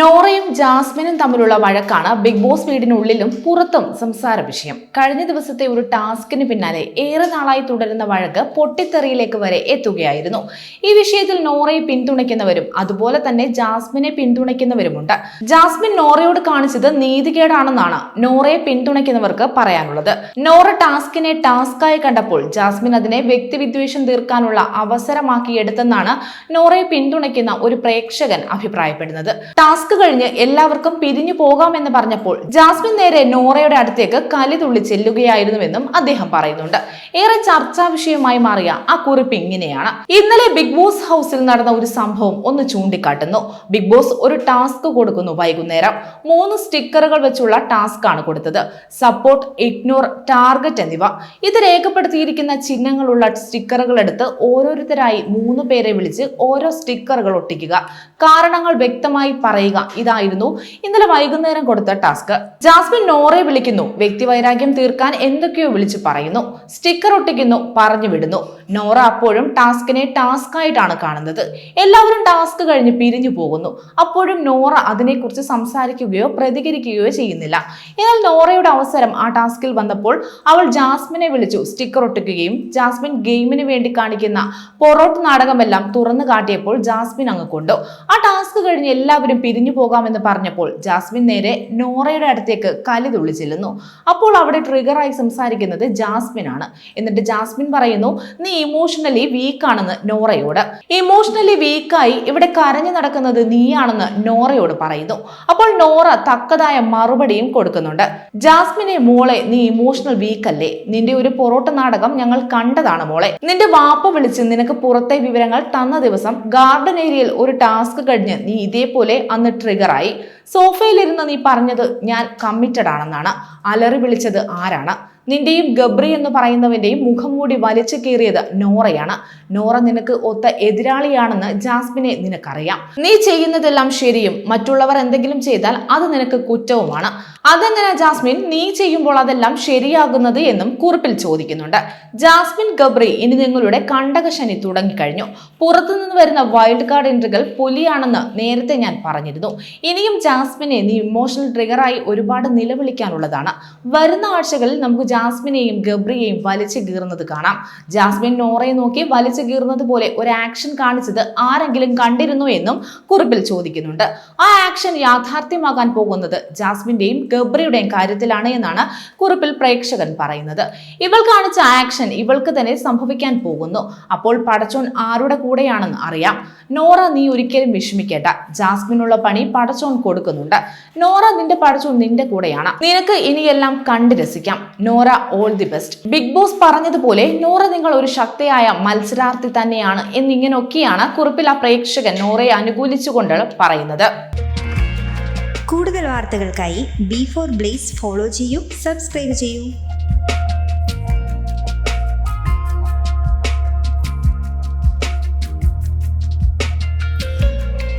നോറയും ജാസ്മിനും തമ്മിലുള്ള വഴക്കാണ് big boss വീടിനുള്ളിലും പുറത്തും സംസാര വിഷയം. കഴിഞ്ഞ ദിവസത്തെ ഒരു ടാസ്കിന് പിന്നാലെ ഏറെ നാളായി തുടരുന്ന വഴക്ക് പൊട്ടിത്തെറിയിലേക്ക് വരെ എത്തുകയായിരുന്നു. ഈ വിഷയത്തിൽ നോറയെ പിന്തുണയ്ക്കുന്നവരും അതുപോലെ തന്നെ ജാസ്മിനെ പിന്തുണയ്ക്കുന്നവരുമുണ്ട്. ജാസ്മിൻ നോറയോട് കാണിച്ചത് നീതികേടാണെന്നാണ് നോറയെ പിന്തുണയ്ക്കുന്നവർക്ക് പറയാനുള്ളത്. നോറ ടാസ്കിനെ ടാസ്കായി കണ്ടപ്പോൾ ജാസ്മിൻ അതിനെ വ്യക്തിവിദ്വേഷം തീർക്കാനുള്ള അവസരമാക്കി എടുത്തെന്നാണ് നോറയെ പിന്തുണയ്ക്കുന്ന ഒരു പ്രേക്ഷകൻ അഭിപ്രായപ്പെടുന്നത്. ടാസ്ക് കഴിഞ്ഞ് എല്ലാവർക്കും പിരിഞ്ഞു പോകാമെന്ന് പറഞ്ഞപ്പോൾ ജാസ്മിൻ നേരെ നോറയുടെ അടുത്തേക്ക് കലി തുള്ളി ചെല്ലുകയായിരുന്നുവെന്നും അദ്ദേഹം പറയുന്നുണ്ട്. ഏറെ ചർച്ചാ വിഷയമായി മാറിയ ആ കുറിപ്പ് ഇങ്ങനെയാണ്. ഇന്നലെ ബിഗ് ബോസ് ഹൗസിൽ നടന്ന ഒരു സംഭവം ഒന്ന് ചൂണ്ടിക്കാട്ടുന്നു. ബിഗ് ബോസ് ഒരു ടാസ്ക് കൊടുക്കുന്നു വൈകുന്നേരം. മൂന്ന് സ്റ്റിക്കറുകൾ വെച്ചുള്ള ടാസ്ക് ആണ് കൊടുത്തത്. സപ്പോർട്ട് ഇഗ്നോർ ടാർഗറ്റ് എന്നിവ. ഇത് രേഖപ്പെടുത്തിയിരിക്കുന്ന ചിഹ്നങ്ങളുള്ള സ്റ്റിക്കറുകൾ എടുത്ത് ഓരോരുത്തരായി മൂന്ന് പേരെ വിളിച്ച് ഓരോ സ്റ്റിക്കറുകൾ ഒട്ടിക്കുക. കാരണങ്ങൾ വ്യക്തമായി പറയുക ഇതായിരുന്നു ഇന്നലെ വൈകുന്നേരം കൊടുത്ത ടാസ്ക്. ജാസ്മിൻ നോറെ വിളിക്കുന്നു. വ്യക്തിവൈരാഗ്യം തീർക്കാൻ എന്തൊക്കെയോ വിളിച്ചു പറയുന്നു. സ്റ്റിക്കർ ഒട്ടിക്കുന്നു. പറഞ്ഞു വിടുന്നു നോറ അപ്പോഴും ടാസ്കിനെ ടാസ്ക് ആയിട്ടാണ് കാണുന്നത്. എല്ലാവരും ടാസ്ക് കഴിഞ്ഞ് പിരിഞ്ഞു പോകുന്നു. അപ്പോഴും നോറ അതിനെക്കുറിച്ച് സംസാരിക്കുകയോ പ്രതികരിക്കുകയോ ചെയ്യുന്നില്ല. എന്നാൽ നോറയുടെ അവസരം ആ ടാസ്കിൽ വന്നപ്പോൾ അവൾ ജാസ്മിനെ വിളിച്ചു സ്റ്റിക്കർ ഒട്ടിക്കുകയും ജാസ്മിൻ ഗെയിമിന് വേണ്ടി കാണിക്കുന്ന പൊറോട്ട് നാടകമെല്ലാം തുറന്നു കാട്ടിയപ്പോൾ ജാസ്മിൻ അങ്ങ് കൊണ്ടു. ആ ടാസ്ക് കഴിഞ്ഞ് എല്ലാവരും പിരിഞ്ഞു പോകാമെന്ന് പറഞ്ഞപ്പോൾ ജാസ്മിൻ നേരെ നോറയുടെ അടുത്തേക്ക് കലി തുള്ളി ചെല്ലുന്നു അപ്പോൾ അവിടെ ട്രിഗറായി സംസാരിക്കുന്നത് ജാസ്മിൻ ആണ് എന്നിട്ട് ജാസ്മിൻ പറയുന്നു നീ ഇമോഷണലി വീക്കാണെന്ന് നോറയോട്. ഇമോഷണലി വീക്കായി ഇവിടെ കരഞ്ഞു നടക്കുന്നത് നീയാണെന്ന് നോറയോട് പറയുന്നു. അപ്പോൾ നോറ തക്കതായ മറുപടിയും കൊടുക്കുന്നുണ്ട്. ജാസ്മിനെ മോളെ നീ ഇമോഷണൽ വീക്ക് അല്ലേ? നിന്റെ ഒരു പൊറോട്ട നാടകം ഞങ്ങൾ കണ്ടതാണ് മോളെ. നിന്റെ വാപ്പ വിളിച്ച് നിനക്ക് പുറത്തെ വിവരങ്ങൾ തന്ന ദിവസം ഗാർഡൻ ഏരിയയിൽ ഒരു ടാസ്ക് കഴിഞ്ഞ് നീ ഇതേപോലെ അന്ന് ട്രിഗറായി സോഫയിലിരുന്ന് നീ പറഞ്ഞത് ഞാൻ കമ്മിറ്റഡ് ആണെന്നാണ്. അലറി വിളിച്ചത് ആരാണ്? നിന്റെയും ഗബ്രി എന്ന് പറയുന്നവന്റെയും മുഖം മൂടി വലിച്ചു കീറിയത് നോറയാണ്. നോറ നിനക്ക് ഒത്ത എതിരാളിയാണെന്ന് ജാസ്മിനെ നിനക്കറിയാം. നീ ചെയ്യുന്നതെല്ലാം ശരിയും. മറ്റുള്ളവർ എന്തെങ്കിലും ചെയ്താൽ അത് നിനക്ക് കുറ്റവുമാണ്. അതെങ്ങനെ ജാസ്മിൻ? നീ ചെയ്യുമ്പോൾ അതെല്ലാം ശരിയാകുന്നത് എന്നും കുറിപ്പിൽ ചോദിക്കുന്നുണ്ട്. ജാസ്മിൻ ഗബ്രി ഇനി നിങ്ങളുടെ കണ്ടകശനി തുടങ്ങിക്കഴിഞ്ഞു. പുറത്തുനിന്ന് വരുന്ന വൈൽഡ് കാർഡ് എൻട്രികൾ പുലിയാണെന്ന് നേരത്തെ ഞാൻ പറഞ്ഞിരുന്നു. ഇനിയും ജാസ്മിനെ നീ ഇമോഷണൽ ട്രിഗറായി ഒരുപാട് നിലവിളിക്കാനുള്ളതാണ്. വരുന്ന ആഴ്ചകളിൽ നമുക്ക് ജാസ്മിനെയും ഗബ്രിയെയും വലിച്ചു കീറുന്നത് കാണാം. ജാസ്മിൻ നോറയെ നോക്കി വലിച്ചു കീറുന്നത് പോലെ ഒരു ആക്ഷൻ കാണിച്ചത് ആരെങ്കിലും കണ്ടിരുന്നു എന്നും കുറിപ്പിൽ ചോദിക്കുന്നുണ്ട്. ആ ആക്ഷൻ യാഥാർത്ഥ്യമാകാൻ പോകുന്നത് ജാസ്മിന്റെയും ഗബ്രിയുടെയും കാര്യത്തിലാണ് എന്നാണ് കുറിപ്പിൽ പ്രേക്ഷകൻ പറയുന്നത്. ഇവൾ കാണിച്ച ആക്ഷൻ ഇവൾക്ക് തന്നെ സംഭവിക്കാൻ പോകുന്നു. അപ്പോൾ പടച്ചോൻ ആരുടെ കൂടെയാണെന്ന് അറിയാം. നോറ നീ ഒരിക്കലും വിഷമിക്കേണ്ട. ജാസ്മിനുള്ള പണി പടച്ചോൻ കൊടുക്കുന്നുണ്ട്. നോറ നിന്റെ പഠിച്ചു നിന്റെ കൂടെയാണ്. നിനക്ക് ഇനിയെല്ലാം കണ്ടു രസിക്കാം. Nora all the best Bigg Boss പറഞ്ഞതുപോലെ നോറ നിങ്ങൾ ഒരു ശക്തിയായ മത്സരാർത്ഥി തന്നെയാണ് എന്നിങ്ങനെയൊക്കെയാണ് കുറിപ്പിൽ ആ പ്രേക്ഷകൻ നോറയെ അനുകൂലിച്ചുകൊണ്ട് പറയുന്നത്. കൂടുതൽ വാർത്തകൾക്കായി ബി ഫോർ ബ്ലേസ് ഫോളോ ചെയ്യൂ സബ്സ്ക്രൈബ് ചെയ്യൂ.